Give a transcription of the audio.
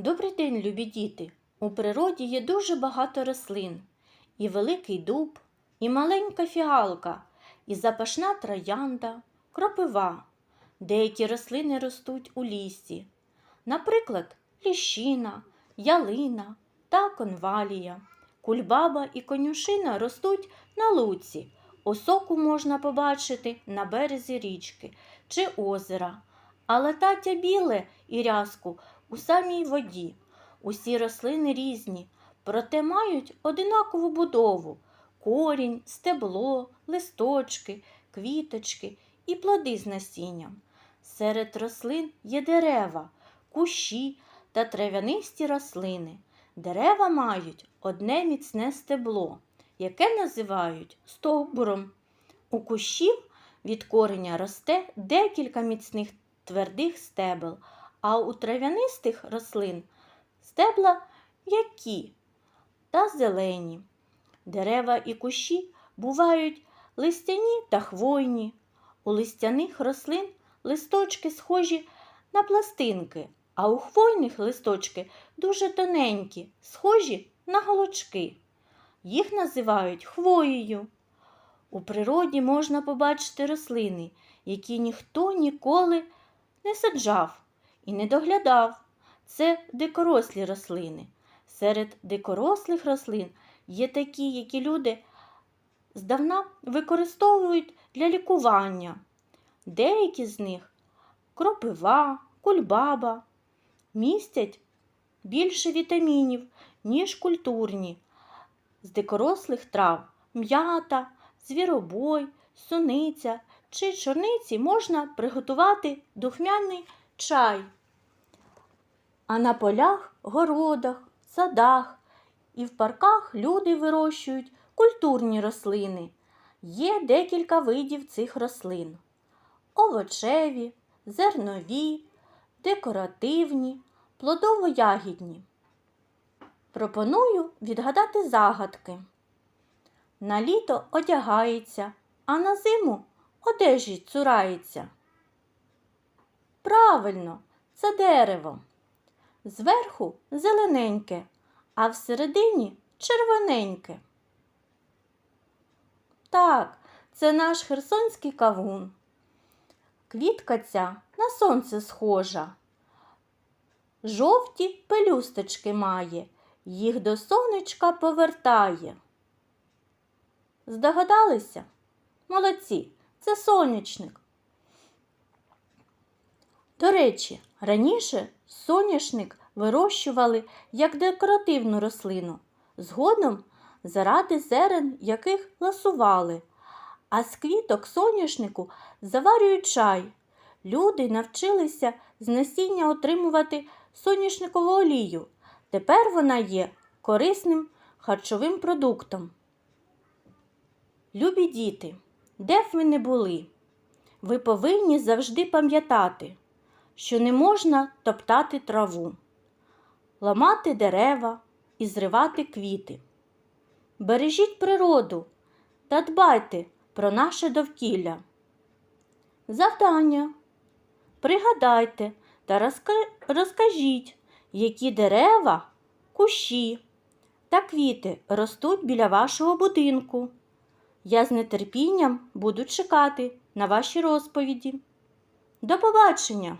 Добрий день, любі діти! У природі є дуже багато рослин. І великий дуб, і маленька фіалка, і запашна троянда, кропива. Деякі рослини ростуть у лісі. Наприклад, ліщина, ялина та конвалія. Кульбаба і конюшина ростуть на луці. Осоку можна побачити на березі річки чи озера. А летаття біле і рязку у самій воді. Усі рослини різні, проте мають одинакову будову корінь, стебло, листочки, квіточки і плоди з насінням. Серед рослин є дерева, кущі та трав'янисті рослини. Дерева мають одне міцне стебло, яке називають стовбуром. У кущів від кореня росте декілька міцних твердих стебел, а у трав'янистих рослин стебла м'які та зелені. Дерева і кущі бувають листяні та хвойні. У листяних рослин листочки схожі на пластинки, а у хвойних листочки дуже тоненькі, схожі на голочки. Їх називають хвоєю. У природі можна побачити рослини, які ніхто ніколи не саджав і не доглядав. Це дикорослі рослини. Серед дикорослих рослин є такі, які люди здавна використовують для лікування. Деякі з них кропива, кульбаба, містять більше вітамінів, ніж культурні. З дикорослих трав м'ята, звіробой, суниця чи чорниці можна приготувати духмяний чай. А на полях, городах, садах і в парках люди вирощують культурні рослини. Є декілька видів цих рослин: овочеві, зернові, декоративні, плодово-ягідні. Пропоную відгадати загадки. На літо одягається, а на зиму одежі цурається. Правильно, це дерево. Зверху зелененьке, а всередині червоненьке. Так, це наш херсонський кавун. Квітка ця на сонце схожа. Жовті пелюсточки має, їх до сонечка повертає. Здогадалися? Молодці, це сонячник. До речі, раніше соняшник вирощували як декоративну рослину, згодом заради зерен яких ласували, а з квіток соняшнику заварюють чай. Люди навчилися з насіння отримувати соняшникову олію. Тепер вона є корисним харчовим продуктом. Любі діти, де б ви не були, ви повинні завжди пам'ятати, що не можна топтати траву, ламати дерева і зривати квіти. Бережіть природу та дбайте про наше довкілля. Завдання. Пригадайте та розкажіть, які дерева, кущі та квіти ростуть біля вашого будинку. Я з нетерпінням буду чекати на ваші розповіді. До побачення!